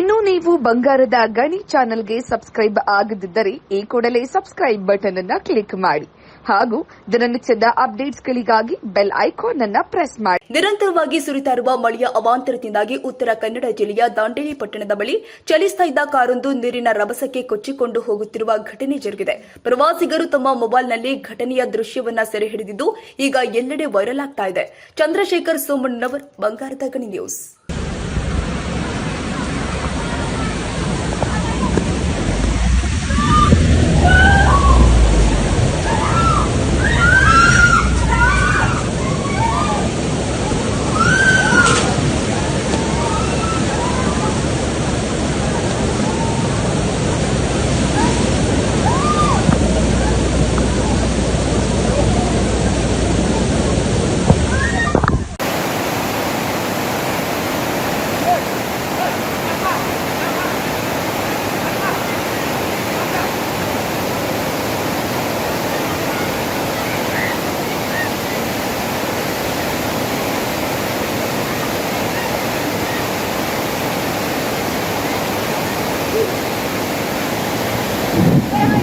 ಇನ್ನು ನೀವು ಬಂಗಾರದ ಗಣಿ ಚಾನೆಲ್ಗೆ ಸಬ್ಸ್ಕ್ರೈಬ್ ಆಗದಿದ್ದರೆ ಈ ಕೂಡಲೇ ಸಬ್ಸ್ಕ್ರೈಬ್ ಬಟನ್ ಅನ್ನ ಕ್ಲಿಕ್ ಮಾಡಿ ಹಾಗೂ ದಿನನಿತ್ಯದ ಅಪ್ಡೇಟ್ಸ್ಗಳಿಗಾಗಿ ಬೆಲ್ ಐಕಾನ್ ಅನ್ನ ಪ್ರೆಸ್ ಮಾಡಿ. ನಿರಂತರವಾಗಿ ಸುರಿತಾ ಇರುವ ಮಳೆಯ ಅವಾಂತರದಿಂದಾಗಿ ಉತ್ತರ ಕನ್ನಡ ಜಿಲ್ಲೆಯ ದಾಂಡೇಲಿ ಪಟ್ಟಣದ ಬಳಿ ಚಲಿಸ್ತಾ ಇದ್ದ ಕಾರೊಂದು ನೀರಿನ ರಭಸಕ್ಕೆ ಕೊಚ್ಚಿಕೊಂಡು ಹೋಗುತ್ತಿರುವ ಘಟನೆ ಜರುಗಿದೆ. ಪ್ರವಾಸಿಗರು ತಮ್ಮ ಮೊಬೈಲ್ನಲ್ಲಿ ಘಟನೆಯ ದೃಶ್ಯವನ್ನ ಸೆರೆ ಹಿಡಿದಿದ್ದು ಈಗ ಎಲ್ಲೆಡೆ ವೈರಲ್ ಆಗ್ತಾ ಇದೆ. ಚಂದ್ರಶೇಖರ್ ಸೋಮಣ್ಣವರ್ ಬಂಗಾರದ ಗಣಿ ನ್ಯೂಸ್. Yeah.